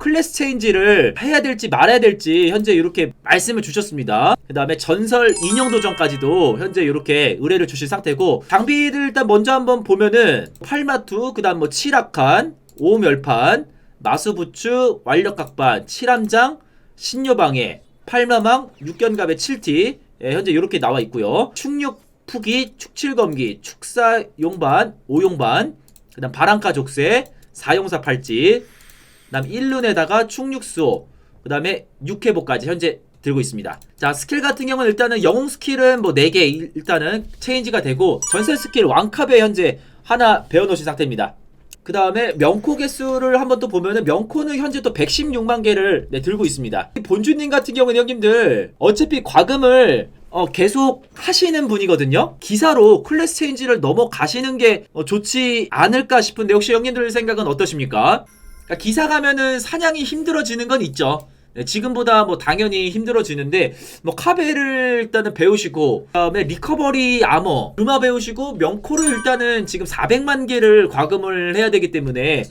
클래스 체인지를 해야 될지 말아야 될지 현재 이렇게 말씀을 주셨습니다. 그 다음에 전설 인형 도전까지도 현재 이렇게 의뢰를 주신 상태고 장비를 일단 먼저 한번 보면은 팔마투 그 다음 뭐 칠악한 오멸판 마수부추 완력각반 칠함장 신녀방해 팔마망 육견갑의 7T 예, 현재 이렇게 나와 있고요. 축육 푸기 축칠검기 축사 용반 오용반 그 다음 바람카 족쇄 사용사 팔찌 그 다음 1룬에다가 충육수호 그 다음에 육회복까지 현재 들고 있습니다. 자 스킬 같은 경우는 일단은 영웅 스킬은 뭐 4개 일단은 체인지가 되고 전설 스킬 왕캅에 현재 하나 배워놓으신 상태입니다. 그 다음에 명코 개수를 한번 또 보면은 명코는 현재 또 116만 개를 네, 들고 있습니다. 본주님 같은 경우는 형님들 어차피 과금을 어, 계속 하시는 분이거든요. 기사로 클래스 체인지를 넘어가시는 게 어, 좋지 않을까 싶은데 혹시 형님들 생각은 어떠십니까? 그러니까 기사 가면은 사냥이 힘들어지는 건 있죠. 네, 지금보다 뭐 당연히 힘들어지는데 뭐 카베를 일단은 배우시고 그다음에 리커버리 아머 금화 배우시고 명코를 일단은 지금 400만 개를 과금을 해야 되기 때문에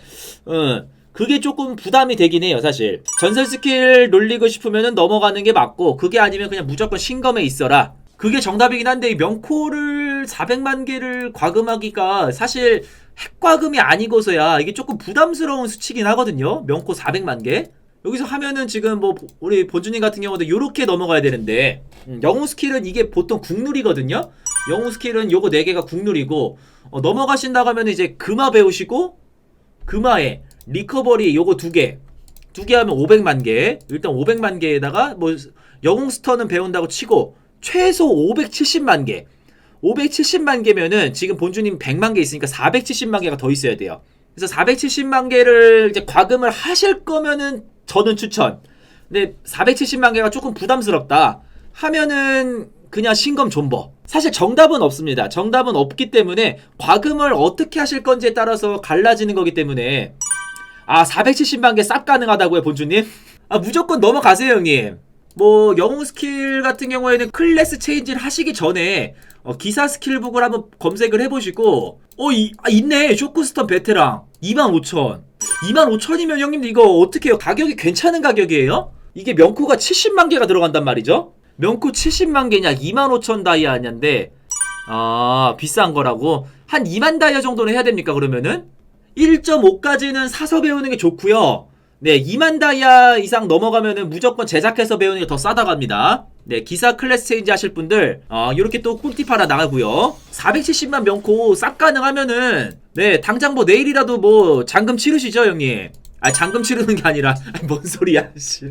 어 그게 조금 부담이 되긴 해요 사실 전설 스킬 놀리고 싶으면은 넘어가는 게 맞고 그게 아니면 그냥 무조건 신검에 있어라 그게 정답이긴 한데 이 명코를 400만 개를 과금하기가 사실 핵과금이 아니고서야 이게 조금 부담스러운 수치긴 하거든요. 명코 400만 개. 여기서 하면은 지금 뭐 우리 본주님 같은 경우도 요렇게 넘어가야 되는데 음, 영웅 스킬은 이게 보통 국룰이거든요. 영웅 스킬은 요거 4개가 국룰이고 어, 넘어가신다고 하면 이제 금화 배우시고 금화에 리커버리 요거 2개. 두개 하면 500만 개. 일단 500만 개에다가 뭐 영웅 스턴은 배운다고 치고 최소 570만 개 570만 개면은 지금 본주님 100만 개 있으니까 470만 개가 더 있어야 돼요. 그래서 470만 개를 이제 과금을 하실 거면은 저는 추천. 근데 470만 개가 조금 부담스럽다. 하면은 그냥 신검 존버. 사실 정답은 없습니다. 정답은 없기 때문에 과금을 어떻게 하실 건지에 따라서 갈라지는 거기 때문에 아 470만 개 쌉 가능하다고요 본주님? 아 무조건 넘어가세요 형님. 뭐 영웅 스킬 같은 경우에는 클래스 체인지를 하시기 전에 어, 기사 스킬북을 한번 검색을 해보시고 어 이, 아, 있네. 쇼크스턴 베테랑. 25,000 25,000이면 형님들 이거 어떻게 해요? 가격이 괜찮은 가격이에요? 이게 명코가 70만 개가 들어간단 말이죠? 명코 70만 개냐 25,000 다이아냐인데 아 비싼 거라고? 한 2만 다이아 정도는 해야 됩니까 그러면은? 1.5까지는 사서 배우는 게 좋고요. 네, 2만 다이아 이상 넘어가면은 무조건 제작해서 배우는 게 더 싸다 갑니다. 네, 기사 클래스 체인지 하실 분들, 어, 요렇게 또 꿀팁 하나 나가고요. 470만 명코 쌉 가능하면은, 네, 당장 뭐 내일이라도 뭐 잔금 치르시죠, 형님. 아, 잔금 치르는 게 아니라, 아니, 뭔 소리야, 씨.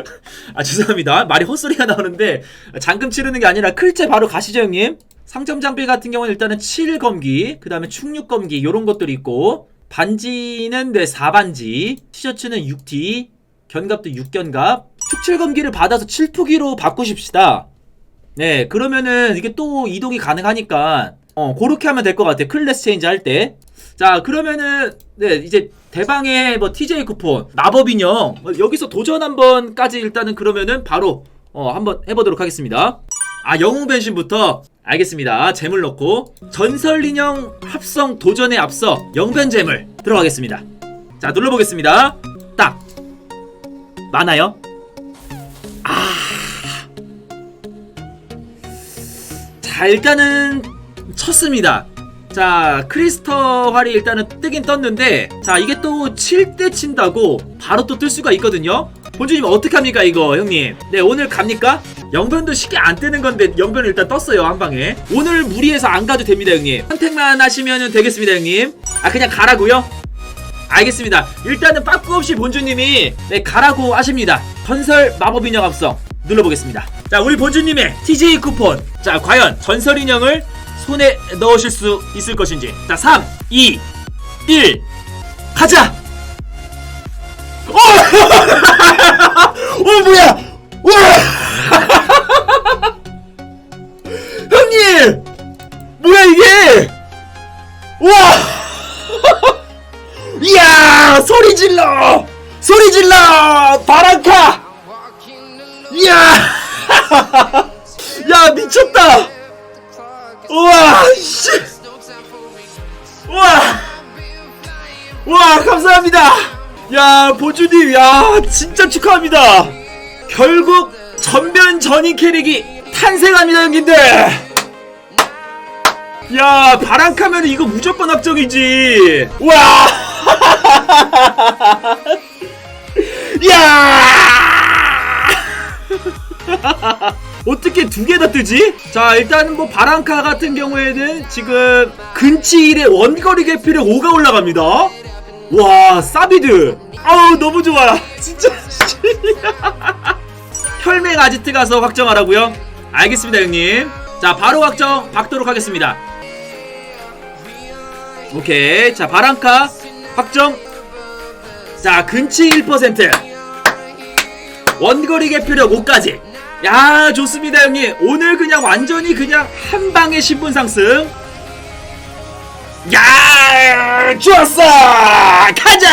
아, 죄송합니다. 말이 헛소리가 나오는데, 잔금 치르는 게 아니라 클제 바로 가시죠, 형님. 상점 장비 같은 경우는 일단은 7검기, 그 다음에 충육검기, 요런 것들이 있고, 반지는 네 4반지 티셔츠는 6T 견갑도 6견갑 축칠검기를 받아서 7투기로 바꾸십시다 네 그러면은 이게 또 이동이 가능하니까 어 그렇게 하면 될 것 같아요 클래스 체인지 할 때 자 그러면은 네 이제 대방의 뭐 TJ 쿠폰 마법 인형 어, 여기서 도전 한번까지 일단은 그러면은 바로 어 한번 해 보도록 하겠습니다 아 영웅 변신부터 알겠습니다. 재물 넣고 전설 인형 합성 도전에 앞서 영변 재물 들어가겠습니다. 자 눌러 보겠습니다. 딱 많아요. 자 일단은 쳤습니다. 자 크리스터 활이 일단은 뜨긴 떴는데 자 이게 또 칠 때 친다고 바로 또 뜰 수가 있거든요. 본주님 어떻게 합니까 이거 형님? 네 오늘 갑니까? 영변도 쉽게 안 뜨는 건데 영변 일단 떴어요 한 방에 오늘 무리해서 안 가도 됩니다 형님 선택만 하시면 되겠습니다 형님 아 그냥 가라고요? 알겠습니다 일단은 빠꾸 없이 본주님이 네 가라고 하십니다 전설 마법 인형 합성 눌러보겠습니다 자 우리 본주님의 TJ 쿠폰. 자 과연 전설 인형을 손에 넣으실 수 있을 것인지. 자 3, 2, 1 가자! 어! 보주님 야 진짜 축하합니다 결국 전면 전인 캐릭이 탄생합니다 형님들 야 바람카면 이거 무조건 확정이지 와 야! 어떻게 두 개 다 뜨지? 자, 일단 뭐 바람카 같은 경우에는 지금 근치 1에 원거리 개필에 5가 올라갑니다. 와, 사비드. 아우, 너무 좋아. 진짜. 혈맹 아지트 가서 확정하라고요? 알겠습니다, 형님. 자, 바로 확정 받도록 하겠습니다. 오케이. 자, 바람카 확정. 자, 근치 1%. 원거리 개표력 5까지. 야, 좋습니다, 형님. 오늘 그냥 완전히 그냥 한 방에 신분 상승. 야, 좋았어! 가자!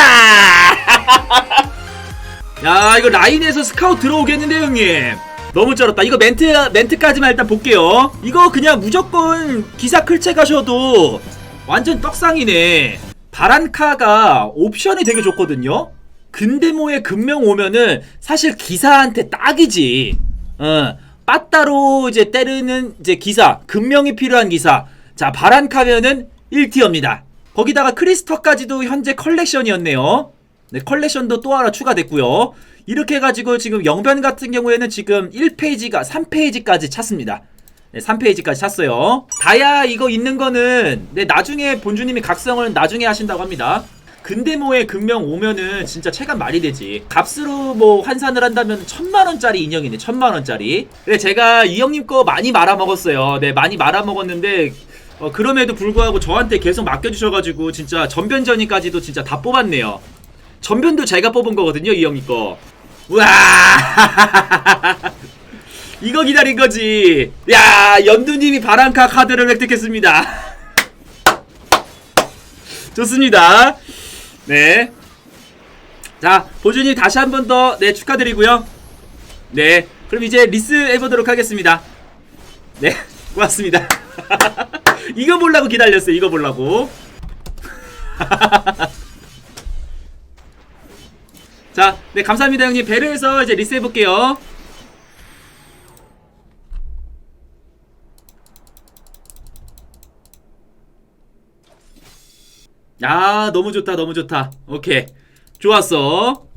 야, 이거 라인에서 스카우트 들어오겠는데, 형님. 너무 쩔었다. 이거 멘트, 멘트까지만 일단 볼게요. 이거 그냥 무조건 기사 클체 가셔도 완전 떡상이네. 바란카가 옵션이 되게 좋거든요? 근데모에 금명 오면은 사실 기사한테 딱이지. 어, 빠따로 이제 때리는 이제 기사, 금명이 필요한 기사. 자, 바란카면은 1티어입니다. 거기다가 크리스터까지도 현재 컬렉션이었네요. 네, 컬렉션도 또 하나 추가됐고요. 이렇게 해가지고 지금 영변 같은 경우에는 지금 1페이지가 3페이지까지 찼습니다. 네, 3페이지까지 찼어요. 다야 이거 있는 거는 네, 나중에 본주님이 각성을 나중에 하신다고 합니다. 근대모에 금명 오면은 진짜 체감 말이 되지. 값으로 뭐 환산을 한다면 천만 원짜리 인형이네. 천만 원짜리. 근데 제가 이 형님 거 많이 말아 먹었어요. 네, 많이 말아 먹었는데 어, 그럼에도 불구하고 저한테 계속 맡겨주셔가지고 진짜 전변전이까지도 진짜 다 뽑았네요. 전변도 제가 뽑은 거거든요, 이 형님 거. 우와! 이거 기다린 거지. 야, 연두님이 바람카 카드를 획득했습니다. 좋습니다. 네. 자, 보준이 다시 한 번 더, 네, 축하드리고요. 네. 그럼 이제 리스 해보도록 하겠습니다. 네, 고맙습니다. 이거 보려고 기다렸어요, 이거 보려고. 자, 네, 감사합니다, 형님. 배려해서 이제 리스 해볼게요. 야, 너무 좋다, 너무 좋다. 오케이. 좋았어.